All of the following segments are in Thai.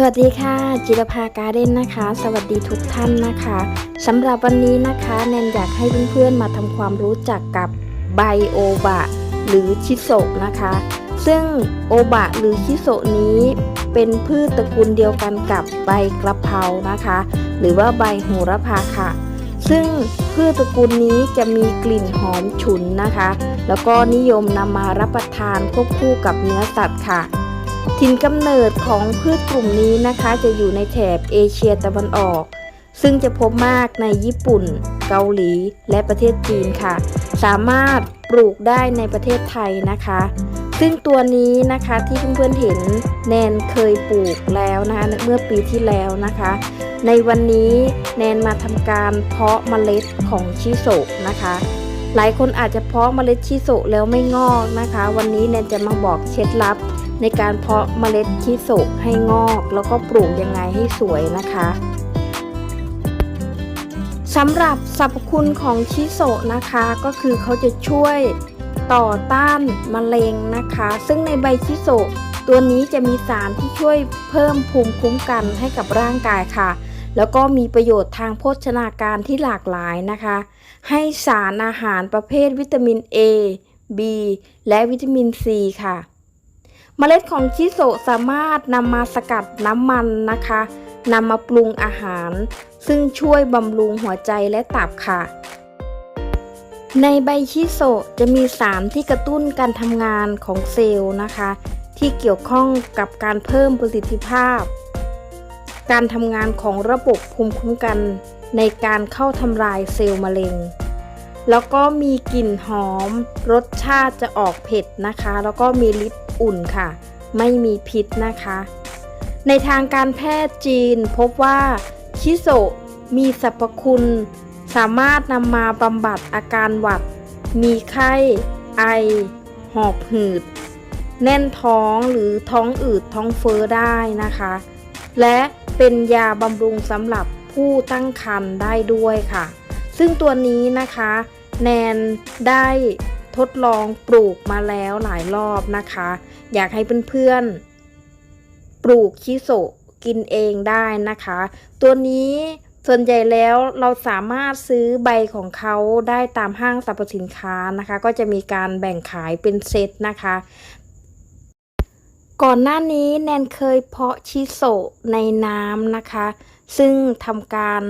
สวัสดีค่ะ จิรภาการ์เด้นนะคะ สวัสดีทุกท่านนะคะสำหรับวันนี้นะคะแนนอยากให้เพื่อนๆมาทำความรู้จักกับไบโอบะหรือชิโซะนะคะ ซึ่งโอบะหรือชิโซะนี้เป็นพืชตระกูลเดียวกันกับใบกระเพรานะคะ หรือว่าใบโหระพาค่ะ ซึ่งพืชตระกูลนี้จะมีกลิ่นหอมฉุนนะคะ แล้วก็นิยมนำมารับประทานควบคู่กับเนื้อสัตว์ค่ะ ถิ่นกำเนิดของพืชกลุ่มนี้นะคะจะอยู่ในแถบเอเชียตะวันออก ซึ่งจะพบมากในญี่ปุ่น เกาหลี และประเทศจีนค่ะ สามารถปลูกได้ในประเทศไทยนะคะ ซึ่งตัวนี้นะคะที่เพื่อนๆเห็นแนนเคยปลูกแล้วนะคะเมื่อปีที่แล้วนะคะ ในวันนี้แนนมาทำการเพาะเมล็ดของชิโซะนะคะหลายคนอาจจะเพาะเมล็ดชิโซะแล้วไม่งอกนะคะ วันนี้แนนจะมาบอกเคล็ดลับ ในการเพาะเมล็ดชิโซะให้งอก แล้วก็ปลูกยังไงให้สวยนะคะสำหรับสรรพคุณของชิโซนะคะก็คือเขาจะช่วยต่อต้านมะเร็งนะคะ ซึ่งในใบชิโซตัวนี้จะมีสารที่ช่วยเพิ่มภูมิคุ้มกันให้กับร่างกายค่ะ แล้วก็มีประโยชน์ทางโภชนาการที่หลากหลายนะคะ ให้สารอาหารประเภทวิตามิน A B และวิตามิน C ค่ะ เมล็ดของชิโซสามารถนำมาสกัดน้ำมันนะคะนำมาปรุงอาหาร ซึ่งช่วยบำรุงหัวใจและตับค่ะ ในใบชิโซจะมีสารที่กระตุ้นการทำงานของเซลล์นะคะ ที่เกี่ยวข้องกับการเพิ่มประสิทธิภาพ การทำงานของระบบภูมิคุ้มกัน ในการเข้าทำลายเซลล์มะเร็ง แล้วก็มีกลิ่นหอม รสชาติจะออกเผ็ดนะคะ แล้วก็มีฤทธิ์ อุ่นค่ะ ไม่มีพิษนะคะ ในทางการแพทย์จีนพบว่าชิโซมีสรรพคุณ สามารถนำมาบำบัดอาการหวัด มีไข้ ไอ หอบหืด แน่นท้องหรือท้องอืดท้องเฟ้อได้นะคะ และเป็นยาบำรุงสำหรับผู้ตั้งครรภ์ได้ด้วยค่ะ ซึ่งตัวนี้นะคะ แนนได้ทดลองปลูกมาแล้วหลายรอบนะคะ อยากให้เพื่อนๆ ปลูกชิโซกินเองได้นะคะ ตัวนี้ส่วนใหญ่แล้วเราสามารถซื้อใบของเขาได้ตามห้างสรรพสินค้านะคะ ก็จะมีการแบ่งขายเป็นเซตนะคะ ก่อนหน้านี้แนนเคยเพาะชิโซในน้ำนะคะ ซึ่งทำการ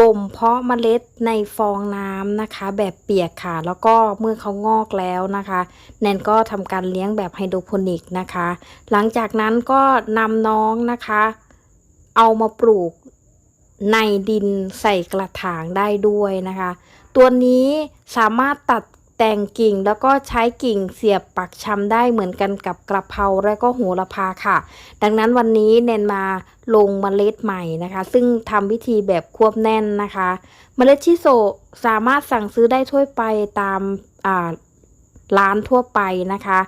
บ่มเพาะเมล็ดในฟองน้ำนะคะ แบบเปียกค่ะ แล้วก็เมื่อเขางอกแล้วนะคะ แนนก็ทำการเลี้ยงแบบไฮโดรโปนิกนะคะ หลังจากนั้นก็นำน้องนะคะ เอามาปลูกในดินใส่กระถางได้ด้วยนะคะ ตัวนี้สามารถตัด แต่งกิ่งแล้วก็ใช้กิ่งเสียบปักชำได้เหมือนกันกับกระเพราและก็โหระพาค่ะ ดังนั้นวันนี้แนนมาลงเมล็ดใหม่นะคะ ซึ่งทำวิธีแบบควบแน่นนะคะเมล็ดชิโซสามารถสั่งซื้อได้ทั่วไปตามร้านทั่วไปนะคะ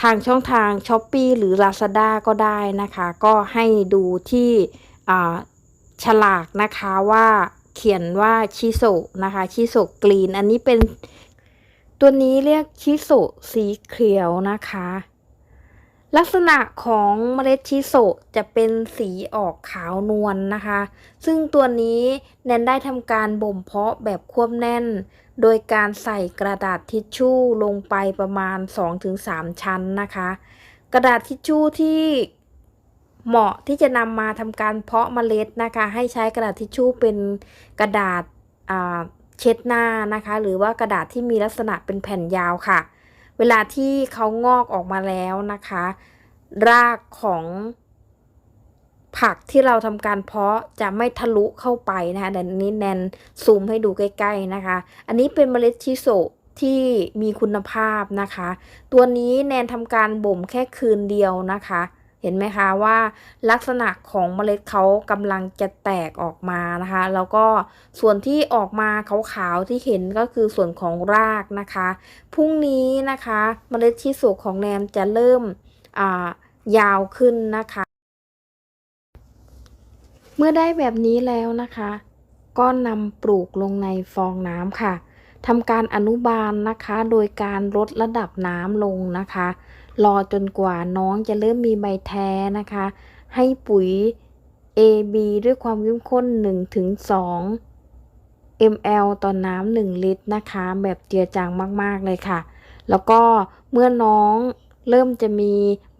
ทางช่องทาง s h อ p e e หรือ Lazada ก็ได้นะคะ ก็ให้ดูที่ฉลากนะคะว่าเขียนว่าชิโซนะคะชิโซกรีน อันนี้เป็น ตัวนี้เรียกชิโซสีเขียวนะคะ ลักษณะของเมล็ดชิโซจะเป็นสีออกขาวนวลนนะคะ ซึ่งตัวนี้แนนได้ทำการบ่มเพาะแบบควบแน่น โดยการใส่กระดาษทิชชู่ลงไปประมาณ 2-3 ชั้นนะคะ กระดาษทิชชู่ที่เหมาะที่จะนำมาทำการเพาะเมล็ดนะคะ ให้ใช้กระดาษทิชชู่เป็นกระดาษอ่า เช็ดหน้านะคะ หรือว่ากระดาษที่มีลักษณะเป็นแผ่นยาวค่ะ เวลาที่เขางอกออกมาแล้วนะคะ รากของผักที่เราทำการเพาะจะไม่ทะลุเข้าไปนะคะแต่นี้แนนซูมให้ดูใกล้ ๆนะคะ อันนี้เป็นเมล็ดชิโซที่มีคุณภาพนะคะ ตัวนี้แนนทำการบ่มแค่คืนเดียวนะคะ เห็นไหมคะว่าลักษณะของเมล็ดเขากำลังจะแตกออกมานะคะ แล้วก็ส่วนที่ออกมาขาวๆที่เห็นก็คือส่วนของรากนะคะพรุ่งนี้นะคะเมล็ดชิโซะของแนนจะเริ่มายาวขึ้นนะคะ เมื่อได้แบบนี้แล้วนะคะ ก็นำปลูกลงในฟองน้ำค่ะ ทำการอนุบาลนะคะ โดยการลดระดับน้ำลงนะคะ รอจนกว่าน้องจะเริ่มมีใบแท้นะคะ ให้ปุ๋ย AB ด้วยความเข้มข้น 1-2 ml ต่อน้ำ1ลิตรนะคะ แบบเจือจางมาก ๆ เลยค่ะ แล้วก็เมื่อน้องเริ่มจะมี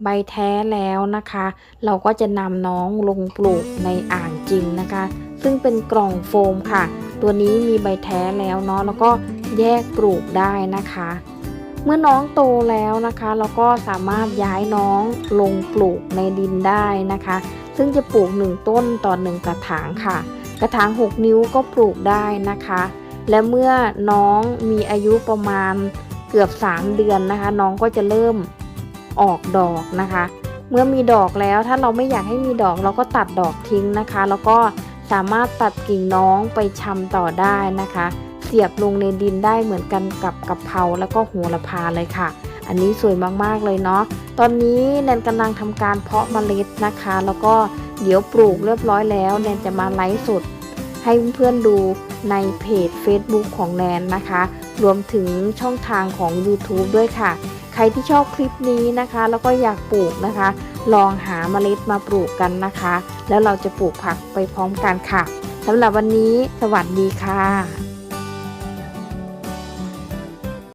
ใบแท้แล้วนะคะ เราก็จะนำน้องลงปลูกในอ่างจริงนะคะ ซึ่งเป็นกล่องโฟมค่ะ ตัวนี้มีใบแท้แล้วเนาะแล้วก็แยกปลูกได้นะคะ เมื่อน้องโตแล้วนะคะ เราก็สามารถย้ายน้องลงปลูกในดินได้นะคะ ซึ่งจะปลูก 1 ต้นต่อ 1 กระถางค่ะ กระถาง 6 นิ้วก็ปลูกได้นะคะ และเมื่อน้องมีอายุประมาณเกือบ 3 เดือนนะคะ น้องก็จะเริ่มออกดอกนะคะ เมื่อมีดอกแล้วถ้าเราไม่อยากให้มีดอกเราก็ตัดดอกทิ้งนะคะ แล้วก็ สามารถตัดกิ่งน้องไปชำต่อได้นะคะ เสียบลงในดินได้เหมือนกันกับกะเพราแล้วก็โหระพาเลยค่ะ อันนี้สวยมากๆเลยเนาะตอนนี้แนนกำลังทำการเพาะเมล็ดนะคะ แล้วก็เดี๋ยวปลูกเรียบร้อยแล้วแนนจะมาไลฟ์สดให้เพื่อนๆดูในเพจ Facebook ของแนนนะคะ รวมถึงช่องทางของ YouTube ด้วยค่ะ รที่ชอบคลิปนี้นะคะ แล้วก็อยากปลูกนะคะ ลองหาเมล็ดมาปลูกกันนะคะ แล้วเราจะปลูกผักไปพร้อมกันค่ะสำหรับวันนี้ สวัสดีค่ะ